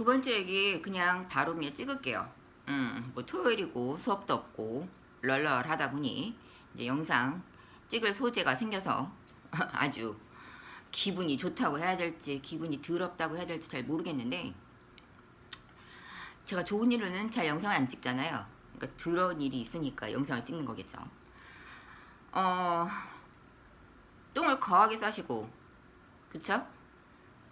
두 번째 얘기 그냥 바로 그냥 찍을게요. 음, 뭐 토요일이고 수업도 없고 럴럴하다 보니 이제 영상 찍을 소재가 생겨서 아주 기분이 좋다고 해야 될지 기분이 더럽다고 해야 될지 잘 모르겠는데 제가 좋은 일로는 잘 영상을 안 찍잖아요. 그러니까 더러운 일이 있으니까 영상을 찍는 거겠죠. 어, 똥을 거하게 싸시고, 그쵸?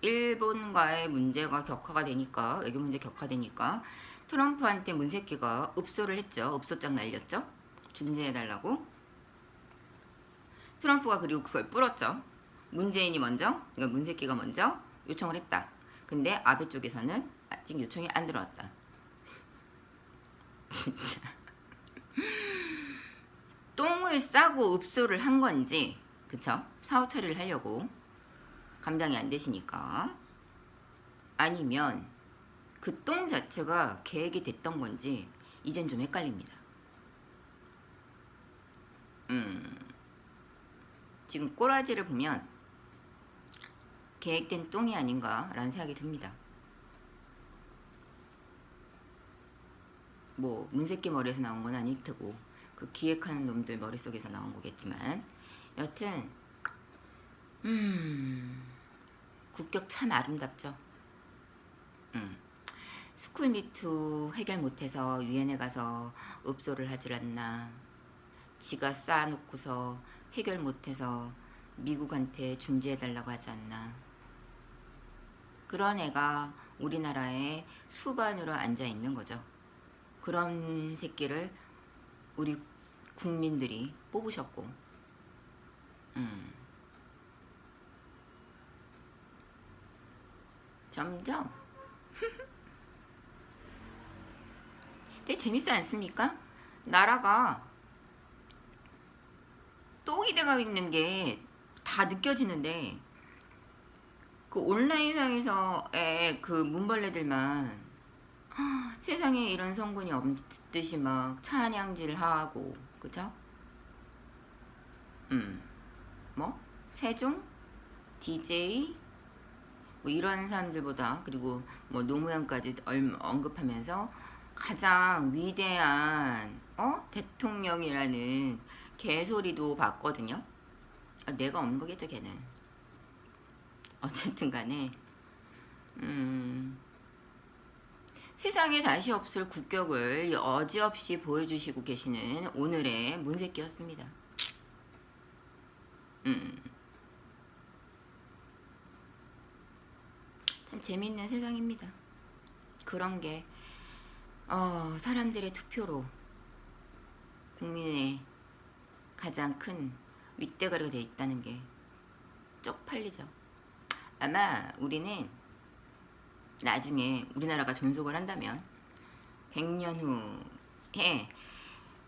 일본과의 문제가 격화가 되니까, 외교 문제 격화되니까, 트럼프한테 문새끼가 읍소를 했죠. 읍소장 날렸죠. 중재해달라고. 트럼프가 그리고 그걸 뿌렸죠. 문재인이 먼저, 그러니까 문새끼가 먼저 요청을 했다. 근데 아베 쪽에서는 아직 요청이 안 들어왔다. 진짜. 똥을 싸고 읍소를 한 건지, 그쵸? 사후 처리를 하려고 감당이 안 되시니까. 아니면 그 똥 자체가 계획이 됐던 건지, 이젠 좀 헷갈립니다. 음, 지금 꼬라지를 보면 계획된 똥이 아닌가라는 생각이 듭니다. 뭐 문새끼 머리에서 나온 건 아닐 테고 그 기획하는 놈들 머릿속에서 나온 거겠지만 여튼 음 국격 참 아름답죠. 음 스쿨 미투 해결 못해서 유엔에 가서 읍소를 하질 않나 지가 쌓아놓고서 해결 못해서 미국한테 중재해달라고 하지 않나 그런 애가 우리나라에 수반으로 앉아 있는 거죠. 그런 새끼를 우리 국민들이 뽑으셨고, 음. 점점. 되게 재밌지 않습니까? 나라가 똥이 돼가 있는 게 다 느껴지는데, 그 온라인상에서의 그 문벌레들만 아, 세상에 이런 성분이 없듯이 막 찬양질하고 그죠? 음, 뭐 세종, DJ 뭐 이런 사람들보다 그리고 뭐 노무현까지 얼- 언급하면서 가장 위대한 어 대통령이라는 개소리도 봤거든요. 아, 내가 없는 거겠죠, 걔는. 어쨌든 간에 음. 세상에 다시 없을 국격을 여지없이 보여주시고 계시는 오늘의 문새끼였습니다. 음. 참 재밌는 세상입니다. 그런 게 어, 사람들의 투표로 국민의 가장 큰 윗대가리가 돼 있다는 게 쪽팔리죠. 아마 우리는 나중에 우리나라가 존속을 한다면 100년 후에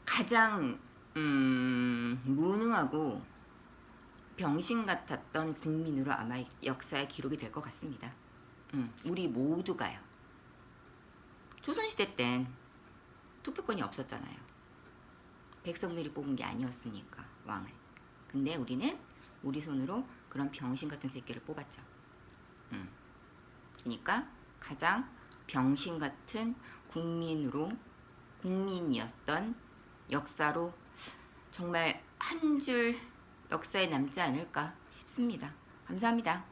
가장 음, 무능하고 병신 같았던 국민으로 아마 역사의 기록이 될 것 같습니다. 음, 우리 모두가요. 조선시대 땐 투표권이 없었잖아요. 백성들이 뽑은 게 아니었으니까 왕을. 근데 우리는 우리 손으로 그런 병신 같은 새끼를 뽑았죠. 음. 그러니까 가장 병신 같은 국민으로 국민이었던 역사로 정말 한 줄 역사에 남지 않을까 싶습니다. 감사합니다.